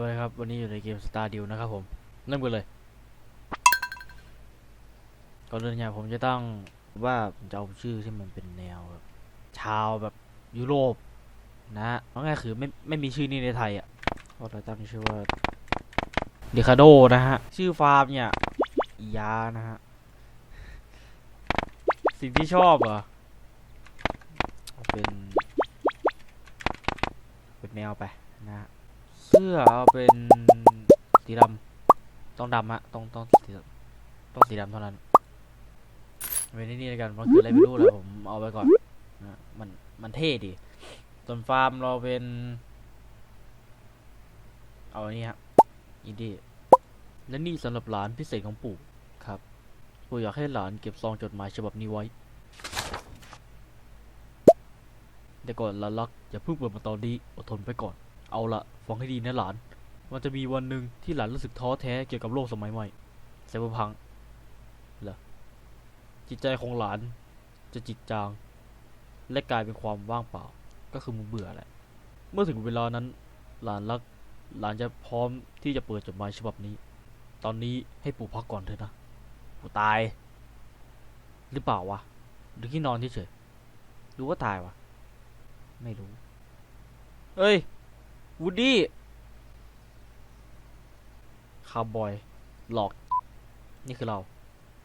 วัสดีครับ วันนี้อยู่ในเกม Star d e a l นะครับผมเริ่มกันเลย ก่อนอื่นเนี่ยผมจะต้องว่าผมจะเอาชื่อที่มันเป็นแนวแบบชาวแบบยุโรปนะฮะเอาง่ายคือไม่ไม่มีชื่อนี้ในไทยอะก็เลยตั้งชื่อว่าเดคาโดนะฮะ ชื่อฟาร์มเนี่ยอียานะฮะ สิ่งที่ชอบเหรอเอาเป็น เป็นแนวไปนะฮะ เสื้อเอาเป็นสีดำต้องดำฮะต้องต้องสีต้องสีดำเท่านั้นเป็นที่นี่แล้วกันมันคืออะไรไม่รู้เลยผมเอาไปก่อนนะมันมันเท่ดีส่วนฟาร์มเราเป็น เอาอันนี้ฮะอินดี้และนี่สำหรับหลานพิเศษของปู่ครับปู่อยากให้หลานเก็บซองจดหมายฉบับนี้ไว้แต่ก่อนลานรักอย่าเพิ่งเปิดมาตอนนี้อดทนไปก่อน เอาละฟังให้ดีนะหลาน มันจะมีวันหนึ่งที่หลานรู้สึกท้อแท้เกี่ยวกับโลกสมัยใหม่ไซเบอร์พังเหรอจิตใจของหลานจะจิตจาง และกลายเป็นความว่างเปล่า ก็คือมึงเบื่อแหละ เมื่อถึงเวลานั้น หลานรักหลานจะพร้อมที่จะเปิดจดหมายฉบับนี้ ตอนนี้ให้ปู่พักก่อนเถอะนะปู่ตาย หรือเปล่าวะหรือที่นอนเฉยๆหรือว่าตายวะ ไม่รู้ เอ้ย วูดดี้คาร์บอย หลอก นี่คือเรา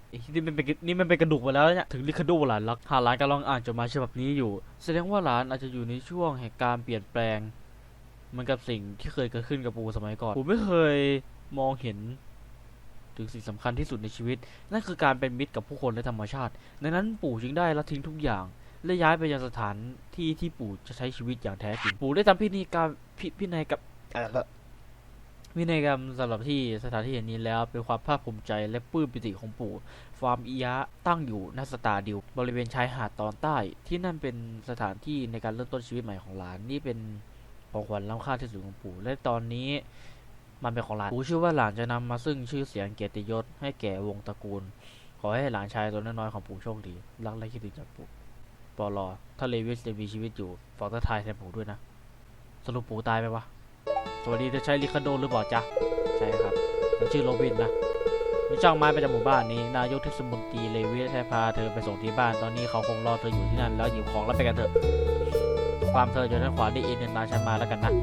ไอ้นี่มันเป็นนี่มันเป็นกระดูกไปแล้วเนี่ย ถึงลิคาโดหลานรักหาหลานกำลังอ่านจดหมายฉบับนี้อยู่ แสดงว่าหลานอาจจะอยู่ในช่วงแห่งการเปลี่ยนแปลงเหมันกับสิ่งที่เคยเกิดขึ้นกับปูสมัยก่อน ปูไม่เคยมองเห็น ถึงสิ่งสำคัญที่สุดในชีวิต นั่นคือการเป็นมิตรกับผู้คนและธรรมชาติ ดังนั้นปู่จึงได้ละทิ้งทุกอย่าง และย้ายไปยังสถานที่ที่ปู่จะใช้ชีวิตอย่างแท้จริง ปู่ได้ทำพิธีการพิพินัยกับเอ่อพินัยกรรมสำหรับที่สถานที่แห่งนี้แล้วเป็นความภาคภูมิใจและปลื้มปิติของปู่ ฟาร์มอียะตั้งอยู่ณสตาดิวบริเวณชายหาดตอนใต้ ที่นั่นเป็นสถานที่ในการเริ่มต้นชีวิตใหม่ของหลานนี่เป็นของขวัญล้ำค่าที่สุดของปู่และตอนนี้มันเป็นของหลานปู่เชื่อว่าหลานจะนำมาซึ่งชื่อเสียงเกียรติยศให้แก่วงตระกูล ขอให้หลานชายตัวน้อยๆของปู่โชคดีรักและคิดถึงจากปู่ ปอลอถ้าเลวิสยังมีชีวิตอยู่ฝากทักทายแทนปู่ด้วยนะ สรุปปู่ตายไปวะ สวัสดีจะใช้ลิคาโดหรือเปล่าจ๊ะ ใช่ครับฉันชื่อโรบินนะมีช่างไม้ประจำหมู่บ้านนี้ นายกเทศมนตรีเลวิสให้พาเธอไปส่งที่บ้าน ตอนนี้เขาคงรอเธออยู่ที่นั่น แล้วหยิบของแล้วไปกันเถอะ ความเธออยู่ด้านขวาได้อินเดินตาฉันมาแล้วกันนะ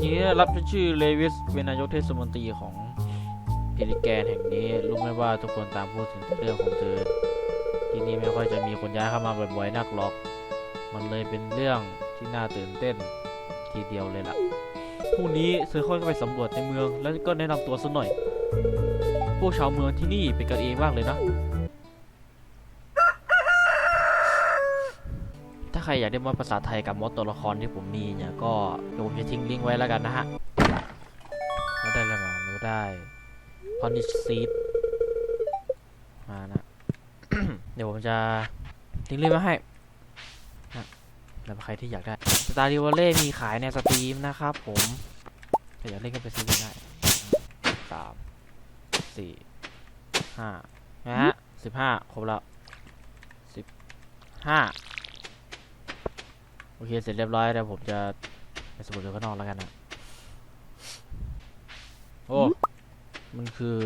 ทีนี้รับชื่อเลวิสเป็นนายกเทศมนตรีของเฮลิแกนแห่งนี้ รู้ไหมว่าทุกคนตามพูดถึงเรื่องของเธอ ไม่ค่อยจะมีคนย้ายเข้ามาบ่อยๆนักหรอก มันเลยเป็นเรื่องที่น่าตื่นเต้นทีเดียวเลยล่ะพรุ่งนี้เธอค่อยไปสำรวจในเมืองแล้วก็แนะนำตัวซะหน่อย พวกชาวเมืองที่นี่เป็นกันเองมากเลยนะ ถ้าใครอยากได้มอดภาษาไทยกับมอดตัวละครที่ผมมีเนี่ยก็เดี๋ยวผมจะทิ้งลิงก์ไว้แล้วกันนะฮะเราได้แล้วมั้งเราได้พอนิชซีดมานะ เดี๋ยวผมจะทิ้งลิงก์ไว้ให้นะสำหรับใครที่อยากได้สตาร์ดิวเล่มีขายในสตรีมนะครับผมถ้าอยากเล่นก็ไปซื้อกันได้สามสี่ห้านะฮะสิบห้าครบแล้วสิบห้าโอเค เสร็จเรียบร้อยแล้วผมจะไปสำรวจดูข้างนอกแล้วกันนะ โอ้ มันคือ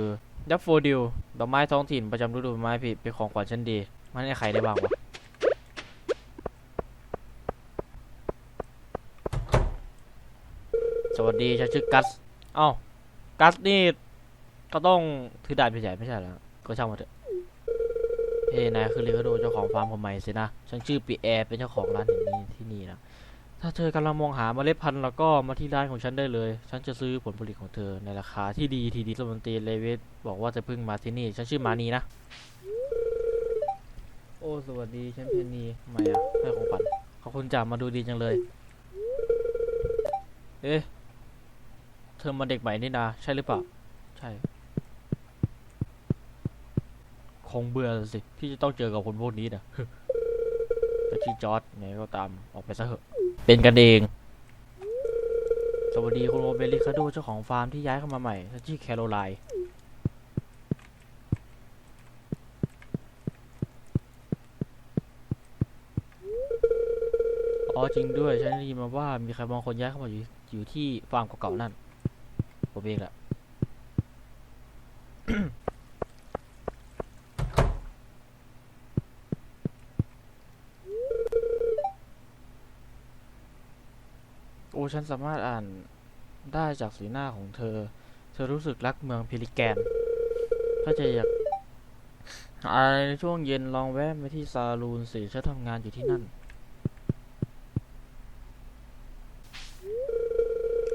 ดับโฟดิลดอกไม้ท้องถิ่นประจำฤดูใบไม้ผลิเป็นของขวัญชั้นดี มันให้ใครได้บ้างวะสวัสดีฉันชื่อกัสเอ้ากัสนี่ก็ต้องถือดาบใหญ่ไม่ใช่เหรอก็ช่างมาเถอะเฮ้นายคือเรคาโดเจ้าของฟาร์มคนใหม่สินะ ฉันชื่อปีแอร์เป็นเจ้าของร้านแห่งนี้ที่นี่นะ ถ้าเธอกำลังมองหาเมล็ดพันธุ์แล้วก็มาที่ร้านของฉันได้เลย ฉันจะซื้อผลผลิตของเธอในราคาที่ดีทีดีสมนตรีเลวิสบอกว่าจะเพิ่งมาที่นี่ ฉันชื่อมานีนะ โอ้ สวัสดี ฉันเพนนีทำไมอะให้ของขวัญขอบคุณจ่ามาดูดีจังเลย เอ๊ะ เธอมาเด็กใหม่นี่นาใช่หรือเปล่า ใช่ คงเบื่อสิ ที่จะต้องเจอกับคนพวกนี้นะแต่ชื่จอร์ดไงก็ตามออกไปซะเถอะ เป็นกันเอง สวัสดีคุณโรเบลิคาโดเจ้าของฟาร์มที่ย้ายเข้ามาใหม่ฉันชื่อแคโรไลน์อ๋อจริงด้วย ฉันได้ยินมาว่ามีใครบางคนย้ายเข้ามาอยู่อยู่ที่ฟาร์มเก่าๆนั่น ผมเองแหละ ฉันสามารถอ่านได้จากสีหน้าของเธอ เธอรู้สึกรักเมืองพิลิแกน ถ้าจะอยากอะไรในช่วงเย็นลองแวะไปที่ซาลูนสิฉันทำงานอยู่ที่นั่น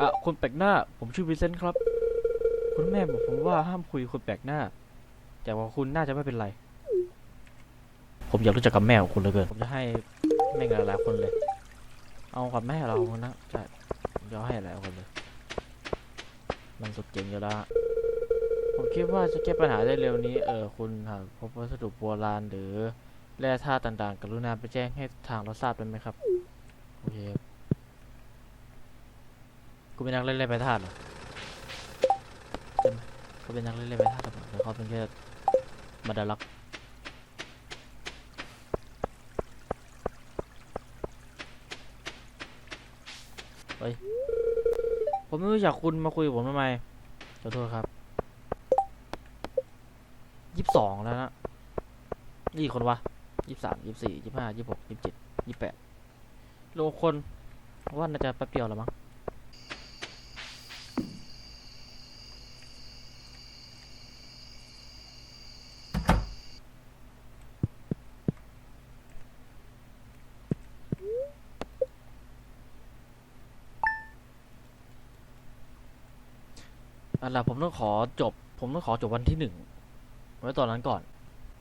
อะคนแปลกหน้า ผมชื่อวิเซนต์ครับ คุณแม่บอกผมว่าห้ามคุยคนแปลกหน้า แต่ว่าคุณน่าจะไม่เป็นไร ผมอยากรู้จักกับแม่ของคุณเหลยเกิน ผมจะให้แม่งหลายๆคนเลย เอากับแม่เราคนนะใช่ จะเอาให้หลายคนเลย มันสุดเจ๋งอยู่แล้วอะผมคิดว่าจะแก้ปัญหาได้เร็วนี้ เออคุณหากพบวัสดุโบราณหรือแร่ธาตุต่างๆ กรุณาไปแจ้งให้ทางเราทราบได้ไหมครับ โอเคกูเป็นนักเล่นเล่นไปธาตุเหรอเขาเป็นนักเล่นเล่นไปธาตุหรือเปล่เขาเป็นแค่มาดาลัก ฮ้ย ผมไม่รู้จักคุณมาคุยกับผมทำไม ขอโทษครับยี่สิบสองแล้วนะนี่กี่คนวะยี่สิบสามยี่สิบสี่ยี่สิบห้ายี่สิบหกยี่สิบเจ็ดยี่สิบแปดโลคนว่าน่าจะแป๊บเดียวแล้วมั้ง อันละผมต้องขอจบ ผมต้องขอจบวันที่หนึ่งไว้ตอนนั้นก่อน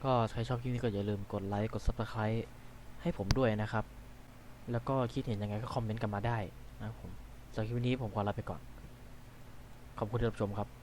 ก็ใครชอบคลิปนี้ก็อย่าลืมกดไลค์กดซับสไคร b ์ให้ผมด้วยนะครับ แล้วก็คิดเห็นยังไงก็คอมเมนต์กันมาได้นะครับผมสำหรับคลิปนี้ผมขอลาไปก่อน ขอบคุณที่รับชมครับ